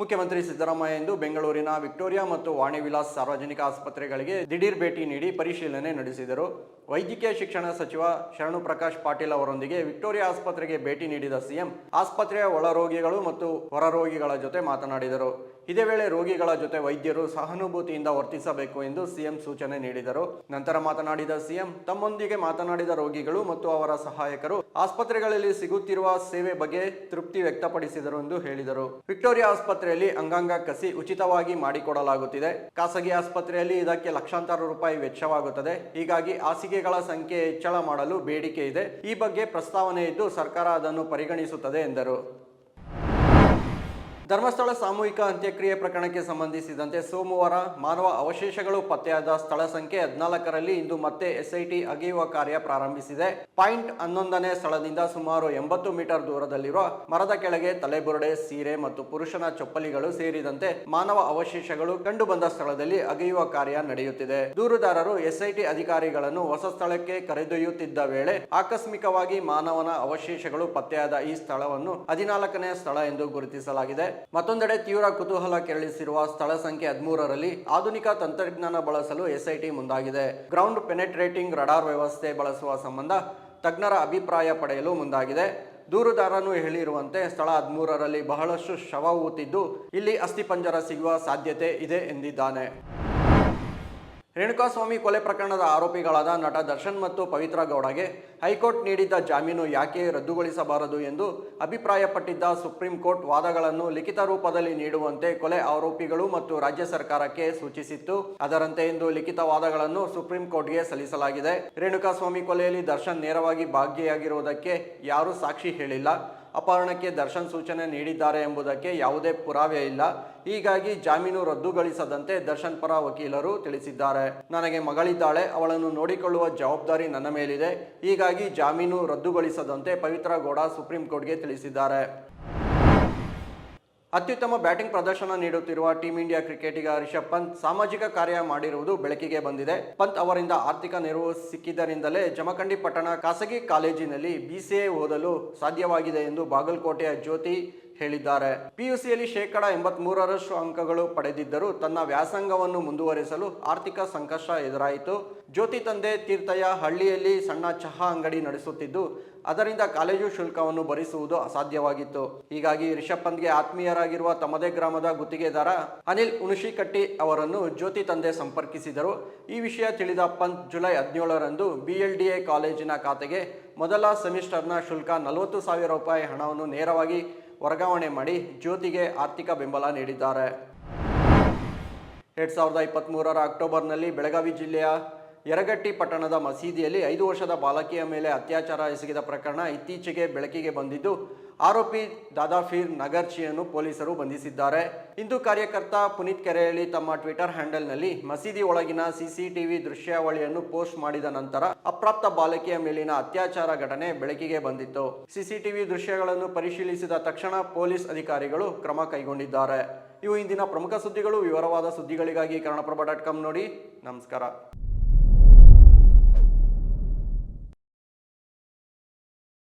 ಮುಖ್ಯಮಂತ್ರಿ ಸಿದ್ದರಾಮಯ್ಯ ಇಂದು ಬೆಂಗಳೂರಿನ ವಿಕ್ಟೋರಿಯಾ ಮತ್ತು ವಾಣಿ ವಿಲಾಸ್ ಸಾರ್ವಜನಿಕ ಆಸ್ಪತ್ರೆಗಳಿಗೆ ದಿಢೀರ್ ಭೇಟಿ ನೀಡಿ ಪರಿಶೀಲನೆ ನಡೆಸಿದರು. ವೈದ್ಯಕೀಯ ಶಿಕ್ಷಣ ಸಚಿವ ಶರಣು ಪ್ರಕಾಶ್ ಪಾಟೀಲ್ ಅವರೊಂದಿಗೆ ವಿಕ್ಟೋರಿಯಾ ಆಸ್ಪತ್ರೆಗೆ ಭೇಟಿ ನೀಡಿದ ಸಿಎಂ, ಆಸ್ಪತ್ರೆಯ ಒಳರೋಗಿಗಳು ಮತ್ತು ಹೊರರೋಗಿಗಳ ಜೊತೆ ಮಾತನಾಡಿದರು. ಇದೇ ವೇಳೆ ರೋಗಿಗಳ ಜೊತೆ ವೈದ್ಯರು ಸಹಾನುಭೂತಿಯಿಂದ ವರ್ತಿಸಬೇಕು ಎಂದು ಸಿಎಂ ಸೂಚನೆ ನೀಡಿದರು. ನಂತರ ಮಾತನಾಡಿದ ಸಿಎಂ, ತಮ್ಮೊಂದಿಗೆ ಮಾತನಾಡಿದ ರೋಗಿಗಳು ಮತ್ತು ಅವರ ಸಹಾಯಕರು ಆಸ್ಪತ್ರೆಗಳಲ್ಲಿ ಸಿಗುತ್ತಿರುವ ಸೇವೆ ಬಗ್ಗೆ ತೃಪ್ತಿ ವ್ಯಕ್ತಪಡಿಸಿದರು ಎಂದು ಹೇಳಿದರು. ವಿಕ್ಟೋರಿಯಾ ಆಸ್ಪತ್ರೆಯಲ್ಲಿ ಅಂಗಾಂಗ ಕಸಿ ಉಚಿತವಾಗಿ ಮಾಡಿಕೊಡಲಾಗುತ್ತಿದೆ. ಖಾಸಗಿ ಆಸ್ಪತ್ರೆಯಲ್ಲಿ ಇದಕ್ಕೆ ಲಕ್ಷಾಂತರ ರೂಪಾಯಿ ವೆಚ್ಚವಾಗುತ್ತದೆ. ಹೀಗಾಗಿ ಹಾಸಿಗೆಗಳ ಸಂಖ್ಯೆ ಹೆಚ್ಚಳ ಮಾಡಲು ಬೇಡಿಕೆ ಇದೆ. ಈ ಬಗ್ಗೆ ಪ್ರಸ್ತಾವನೆ ಇದ್ದು ಸರ್ಕಾರ ಅದನ್ನು ಪರಿಗಣಿಸುತ್ತದೆ ಎಂದರು. ಧರ್ಮಸ್ಥಳ ಸಾಮೂಹಿಕ ಅಂತ್ಯಕ್ರಿಯೆ ಪ್ರಕರಣಕ್ಕೆ ಸಂಬಂಧಿಸಿದಂತೆ ಸೋಮವಾರ ಮಾನವ ಅವಶೇಷಗಳು ಪತ್ತೆಯಾದ ಸ್ಥಳ ಸಂಖ್ಯೆ ಹದಿನಾಲ್ಕರಲ್ಲಿ ಇಂದು ಮತ್ತೆ ಎಸ್ಐಟಿ ಅಗೆಯುವ ಕಾರ್ಯ ಪ್ರಾರಂಭಿಸಿದೆ. ಪಾಯಿಂಟ್ ಹನ್ನೊಂದನೇ ಸ್ಥಳದಿಂದ ಸುಮಾರು ಎಂಬತ್ತು ಮೀಟರ್ ದೂರದಲ್ಲಿರುವ ಮರದ ಕೆಳಗೆ ತಲೆಬುರುಡೆ, ಸೀರೆ ಮತ್ತು ಪುರುಷನ ಚಪ್ಪಲಿಗಳು ಸೇರಿದಂತೆ ಮಾನವ ಅವಶೇಷಗಳು ಕಂಡುಬಂದ ಸ್ಥಳದಲ್ಲಿ ಅಗೆಯುವ ಕಾರ್ಯ ನಡೆಯುತ್ತಿದೆ. ದೂರುದಾರರು ಎಸ್ಐಟಿ ಅಧಿಕಾರಿಗಳನ್ನು ಹೊಸ ಸ್ಥಳಕ್ಕೆ ಕರೆದೊಯ್ಯುತ್ತಿದ್ದ ವೇಳೆ ಆಕಸ್ಮಿಕವಾಗಿ ಮಾನವನ ಅವಶೇಷಗಳು ಪತ್ತೆಯಾದ ಈ ಸ್ಥಳವನ್ನು ಹದಿನಾಲ್ಕನೇ ಸ್ಥಳ ಎಂದು ಗುರುತಿಸಲಾಗಿದೆ. ಮತ್ತೊಂದೆಡೆ ತೀವ್ರ ಕುತೂಹಲ ಕೆರಳಿಸಿರುವ ಸ್ಥಳ ಸಂಖ್ಯೆ ಹದಿಮೂರರಲ್ಲಿ ಆಧುನಿಕ ತಂತ್ರಜ್ಞಾನ ಬಳಸಲು ಎಸ್ಐಟಿ ಮುಂದಾಗಿದೆ. ಗ್ರೌಂಡ್ ಪೆನೆಟ್ರೇಟಿಂಗ್ ರಡಾರ್ ವ್ಯವಸ್ಥೆ ಬಳಸುವ ಸಂಬಂಧ ತಜ್ಞರ ಅಭಿಪ್ರಾಯ ಪಡೆಯಲು ಮುಂದಾಗಿದೆ. ದೂರುದಾರನು ಹೇಳಿರುವಂತೆ ಸ್ಥಳ ಹದಿಮೂರರಲ್ಲಿ ಬಹಳಷ್ಟು ಶವ ಊತಿದ್ದು ಇಲ್ಲಿ ಅಸ್ಥಿಪಂಜರ ಸಿಗುವ ಸಾಧ್ಯತೆ ಇದೆ ಎಂದಿದ್ದಾನೆ. ರೇಣುಕಾಸ್ವಾಮಿ ಕೊಲೆ ಪ್ರಕರಣದ ಆರೋಪಿಗಳಾದ ನಟ ದರ್ಶನ್ ಮತ್ತು ಪವಿತ್ರ ಗೌಡಗೆ ಹೈಕೋರ್ಟ್ ನೀಡಿದ್ದ ಜಾಮೀನು ಯಾಕೆ ರದ್ದುಗೊಳಿಸಬಾರದು ಎಂದು ಅಭಿಪ್ರಾಯಪಟ್ಟಿದ್ದ ಸುಪ್ರೀಂ ಕೋರ್ಟ್ ವಾದಗಳನ್ನು ಲಿಖಿತ ರೂಪದಲ್ಲಿ ನೀಡುವಂತೆ ಕೊಲೆ ಆರೋಪಿಗಳು ಮತ್ತು ರಾಜ್ಯ ಸರ್ಕಾರಕ್ಕೆ ಸೂಚಿಸಿತ್ತು. ಅದರಂತೆ ಇಂದು ಲಿಖಿತ ವಾದಗಳನ್ನು ಸುಪ್ರೀಂ ಕೋರ್ಟ್ಗೆ ಸಲ್ಲಿಸಲಾಗಿದೆ. ರೇಣುಕಾಸ್ವಾಮಿ ಕೊಲೆಯಲ್ಲಿ ದರ್ಶನ್ ನೇರವಾಗಿ ಭಾಗಿಯಾಗಿರುವುದಕ್ಕೆ ಯಾರೂ ಸಾಕ್ಷಿ ಹೇಳಿಲ್ಲ. ಅಪಹರಣಕ್ಕೆ ದರ್ಶನ್ ಸೂಚನೆ ನೀಡಿದ್ದಾರೆ ಎಂಬುದಕ್ಕೆ ಯಾವುದೇ ಪುರಾವೆ ಇಲ್ಲ. ಹೀಗಾಗಿ ಜಾಮೀನು ರದ್ದುಗೊಳಿಸದಂತೆ ದರ್ಶನ್ ಪರ ವಕೀಲರು ತಿಳಿಸಿದ್ದಾರೆ. ನನಗೆ ಮಗಳಿದ್ದಾಳೆ, ಅವಳನ್ನು ನೋಡಿಕೊಳ್ಳುವ ಜವಾಬ್ದಾರಿ ನನ್ನ ಮೇಲಿದೆ. ಹೀಗಾಗಿ ಜಾಮೀನು ರದ್ದುಗೊಳಿಸದಂತೆ ಪವಿತ್ರ ಗೌಡ ಸುಪ್ರೀಂ ಕೋರ್ಟ್ಗೆ ತಿಳಿಸಿದ್ದಾರೆ. ಅತ್ಯುತ್ತಮ ಬ್ಯಾಟಿಂಗ್ ಪ್ರದರ್ಶನ ನೀಡುತ್ತಿರುವ ಟೀಂ ಇಂಡಿಯಾ ಕ್ರಿಕೆಟಿಗ ರಿಷಬ್ ಪಂತ್ ಸಾಮಾಜಿಕ ಕಾರ್ಯ ಮಾಡಿರುವುದು ಬೆಳಕಿಗೆ ಬಂದಿದೆ. ಪಂತ್ ಅವರಿಂದ ಆರ್ಥಿಕ ನೆರವು ಸಿಕ್ಕಿದ್ದರಿಂದಲೇ ಜಮಖಂಡಿ ಪಟ್ಟಣ ಖಾಸಗಿ ಕಾಲೇಜಿನಲ್ಲಿ ಬಿಸಿಎ ಓದಲು ಸಾಧ್ಯವಾಗಿದೆ ಎಂದು ಬಾಗಲಕೋಟೆಯ ಜ್ಯೋತಿ ಹೇಳಿದ್ದಾರೆ. ಪಿಯುಸಿಯಲ್ಲಿ ಶೇಕಡ ಎಂಬತ್ ಮೂರರಷ್ಟು ಅಂಕಗಳು ಪಡೆದಿದ್ದರೂ ತನ್ನ ವ್ಯಾಸಂಗವನ್ನು ಮುಂದುವರಿಸಲು ಆರ್ಥಿಕ ಸಂಕಷ್ಟ ಎದುರಾಯಿತು. ಜ್ಯೋತಿ ತಂದೆ ತೀರ್ಥಯ್ಯ ಹಳ್ಳಿಯಲ್ಲಿ ಸಣ್ಣ ಚಹಾ ಅಂಗಡಿ ನಡೆಸುತ್ತಿದ್ದು, ಅದರಿಂದ ಕಾಲೇಜು ಶುಲ್ಕವನ್ನು ಭರಿಸುವುದು ಅಸಾಧ್ಯವಾಗಿತ್ತು. ಹೀಗಾಗಿ ರಿಷಬ್ ಪಂತ್ಗೆ ಆತ್ಮೀಯರಾಗಿರುವ ತಮ್ಮದೇ ಗ್ರಾಮದ ಗುತ್ತಿಗೆದಾರ ಅನಿಲ್ ಉಣಶಿಕಟ್ಟಿ ಅವರನ್ನು ಜ್ಯೋತಿ ತಂದೆ ಸಂಪರ್ಕಿಸಿದರು. ಈ ವಿಷಯ ತಿಳಿದ ಪಂತ್ ಜುಲೈ ಹದಿನೇಳರಂದು ಬಿಎಲ್ಡಿಎ ಕಾಲೇಜಿನ ಖಾತೆಗೆ ಮೊದಲ ಸೆಮಿಸ್ಟರ್ನ ಶುಲ್ಕ ನಲವತ್ತು ಸಾವಿರ ರೂಪಾಯಿ ಹಣವನ್ನು ನೇರವಾಗಿ ವರ್ಗಾವಣೆ ಮಾಡಿ ಜ್ಯೋತಿಗೆ ಆರ್ಥಿಕ ಬೆಂಬಲ ನೀಡಿದ್ದಾರೆ. ಎರಡ್ ಸಾವಿರದ ಇಪ್ಪತ್ತ್ಮೂರರ ಅಕ್ಟೋಬರ್ನಲ್ಲಿ ಬೆಳಗಾವಿ ಜಿಲ್ಲೆಯ ಯರಗಟ್ಟಿ ಪಟ್ಟಣದ ಮಸೀದಿಯಲ್ಲಿ ಐದು ವರ್ಷದ ಬಾಲಕಿಯ ಮೇಲೆ ಅತ್ಯಾಚಾರ ಎಸಗಿದ ಪ್ರಕರಣ ಇತ್ತೀಚೆಗೆ ಬೆಳಕಿಗೆ ಬಂದಿದ್ದು, ಆರೋಪಿ ದಾದಾಫೀರ್ ನಗರ್ಚಿಯನ್ನು ಪೊಲೀಸರು ಬಂಧಿಸಿದ್ದಾರೆ. ಇಂದು ಕಾರ್ಯಕರ್ತ ಪುನೀತ್ ಕೆರೆಯಲ್ಲಿ ತಮ್ಮ ಟ್ವಿಟರ್ ಹ್ಯಾಂಡಲ್ನಲ್ಲಿ ಮಸೀದಿ ಒಳಗಿನ ಸಿಸಿಟಿವಿ ದೃಶ್ಯಾವಳಿಯನ್ನು ಪೋಸ್ಟ್ ಮಾಡಿದ ನಂತರ ಅಪ್ರಾಪ್ತ ಬಾಲಕಿಯ ಮೇಲಿನ ಅತ್ಯಾಚಾರ ಘಟನೆ ಬೆಳಕಿಗೆ ಬಂದಿತ್ತು. ಸಿಸಿಟಿವಿ ದೃಶ್ಯಗಳನ್ನು ಪರಿಶೀಲಿಸಿದ ತಕ್ಷಣ ಪೊಲೀಸ್ ಅಧಿಕಾರಿಗಳು ಕ್ರಮ ಕೈಗೊಂಡಿದ್ದಾರೆ. ಇವು ಇಂದಿನ ಪ್ರಮುಖ ಸುದ್ದಿಗಳು. ವಿವರವಾದ ಸುದ್ದಿಗಳಿಗಾಗಿ ಕನ್ನಡಪ್ರಭ ಡಾಟ್ ಕಾಮ್ ನೋಡಿ. ನಮಸ್ಕಾರ.